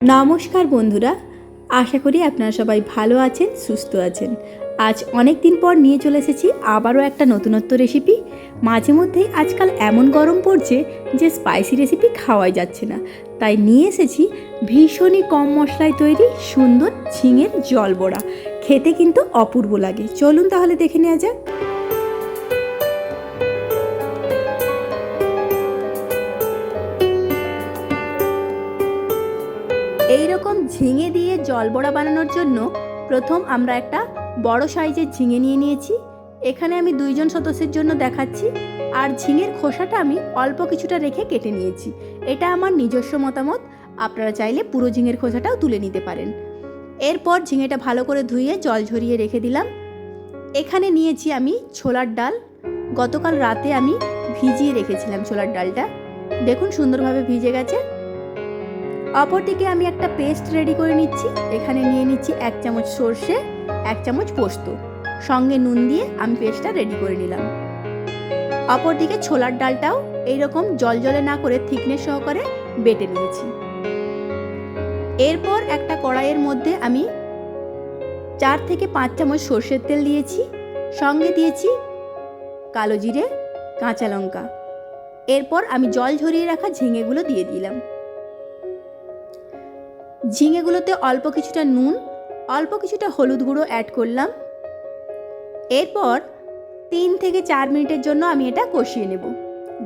নমস্কার বন্ধুরা, আশা করি আপনারা সবাই ভালো আছেন, সুস্থ আছেন। আজ অনেক দিন পর নিয়ে চলে এসেছি আবারও একটা নতুনত্ব রেসিপি মাঝে মধ্যেই আজকাল এমন গরম পড়ছে যে স্পাইসি রেসিপি খাওয়াই যাচ্ছে না। তাই নিয়ে এসেছি ভীষণই কম মশলায় তৈরি সুন্দর ঝিঙের জল বড়া খেতে কিন্তু অপূর্ব লাগে। চলুন তাহলে দেখে নেওয়া যাক। এই রকম ঝিঙে দিয়ে জল বড়া বানানোর জন্য প্রথম আমরা একটা বড় সাইজের ঝিঙে নিয়ে নিয়েছি। এখানে আমি দুইজন সদস্যের জন্য দেখাচ্ছি। আর ঝিঙের খোসাটা আমি অল্প কিছুটা রেখে কেটে নিয়েছি। এটা আমার নিজস্ব মতামত। আপনারা চাইলে পুরো ঝিঙের খোসাটাও তুলে নিতে পারেন। এরপর ঝিঙেটা ভালো করে ধুয়ে জল ঝরিয়ে রেখে দিলাম। এখানে নিয়েছি আমি ছোলার ডাল। গতকাল রাতে আমি ভিজিয়ে রেখেছিলাম ছোলার ডালটা। দেখুন সুন্দরভাবে ভিজে গেছে। অপরদিকে আমি একটা পেস্ট রেডি করে নিচ্ছি। এখানে নিয়ে নিচ্ছি এক চামচ সর্ষে, এক চামচ পোস্ত। সঙ্গে নুন দিয়ে আমি পেস্টটা রেডি করে নিলাম। অপরদিকে ছোলার ডালটাও এইরকম জল জলে না করে থিকনেস সহকারে বেটে নিয়েছি। এরপর একটা কড়াইয়ের মধ্যে আমি চার থেকে পাঁচ চামচ সর্ষের তেল দিয়েছি। সঙ্গে দিয়েছি কালো জিরে, কাঁচা লঙ্কা। এরপর আমি জল ঝরিয়ে রাখা ঝিঙেগুলো দিয়ে দিলাম। ঝিঙেগুলোতে অল্প কিছুটা নুন, অল্প কিছুটা হলুদ গুঁড়ো অ্যাড করলাম। এরপর তিন থেকে চার মিনিটের জন্য আমি এটা কষিয়ে নেব,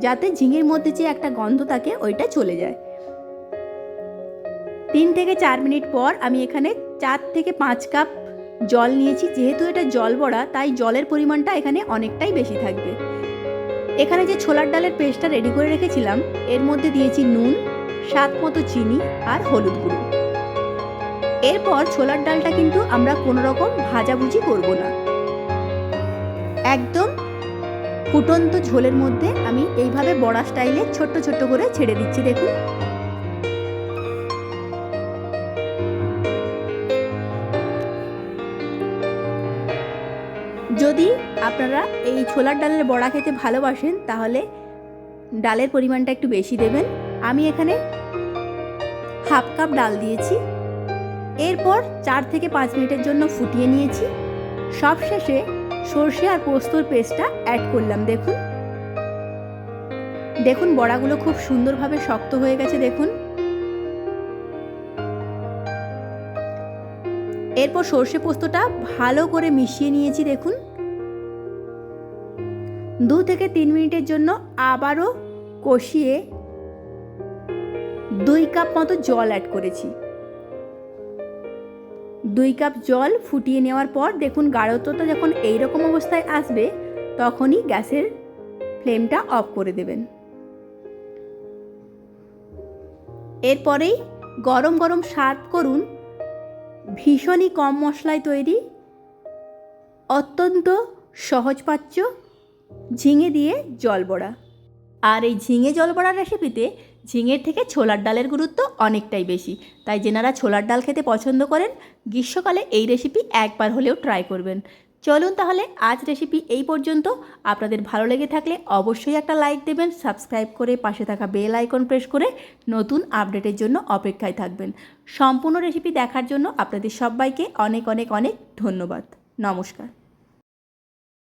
যাতে ঝিঙের মধ্যে যে একটা গন্ধ থাকে ওইটা চলে যায়। তিন থেকে চার মিনিট পর আমি এখানে চার থেকে পাঁচ কাপ জল নিয়েছি, যেহেতু এটা জল বড়া, তাই জলের পরিমাণটা এখানে অনেকটাই বেশি থাকবে। এখানে যে ছোলার ডালের পেস্টটা রেডি করে রেখেছিলাম, এর মধ্যে দিয়েছি নুন, স্বাদ মতো চিনি আর হলুদ গুঁড়ো। এরপর ছোলার ডালটা কিন্তু আমরা কোনো রকম ভাজাভুজি করব না। একদম ফুটন্ত ঝোলের মধ্যে আমি এইভাবে বড়া স্টাইলে ছোট্ট ছোট্ট করে ছেড়ে দিচ্ছি, দেখুন। যদি আপনারা এই ছোলার ডালের বড়া খেতে ভালোবাসেন, তাহলে ডালের পরিমাণটা একটু বেশি দেবেন। আমি এখানে হাফ কাপ ডাল দিয়েছি। এরপর চার থেকে পাঁচ মিনিটের জন্য ফুটিয়ে নিয়েছি। সব শেষে সর্ষে আর পোস্তর পেস্টটা অ্যাড করলাম, দেখুন। দেখুন, বড়াগুলো খুব সুন্দরভাবে শক্ত হয়ে গেছে, দেখুন। এরপর সর্ষে পোস্তটা ভালো করে মিশিয়ে নিয়েছি, দেখুন। দু থেকে তিন মিনিটের জন্য আবারও কষিয়ে দুই কাপ মতো জল অ্যাড করেছি। দুই কাপ জল ফুটিয়ে নেওয়ার পর দেখুন গাঢ়ত্বটা যখন এইরকম অবস্থায় আসবে, তখনই গ্যাসের ফ্লেমটা অফ করে দেবেন। এরপরেই গরম গরম সার্ভ করুন। ভীষণই কম মশলায় তৈরি, অত্যন্ত সহজপাচ্য ঝিঙে দিয়ে জল বড়া। আর এই ঝিঙে জল বড়ার রেসিপিতে ঝিঙের থেকে ছোলার ডালের গুরুত্ব অনেকটাই বেশি। তাই যেনারা ছোলার ডাল খেতে পছন্দ করেন, গ্রীষ্মকালে এই রেসিপি একবার হলেও ট্রাই করবেন। চলুন তাহলে আজ রেসিপি এই পর্যন্ত। আপনাদের ভালো লেগে থাকলে অবশ্যই একটা লাইক দেবেন সাবস্ক্রাইব করে পাশে থাকা বেল আইকন প্রেস করে নতুন আপডেটের জন্য অপেক্ষায় থাকবেন। সম্পূর্ণ রেসিপি দেখার জন্য আপনাদের সবাইকে অনেক অনেক অনেক ধন্যবাদ। নমস্কার।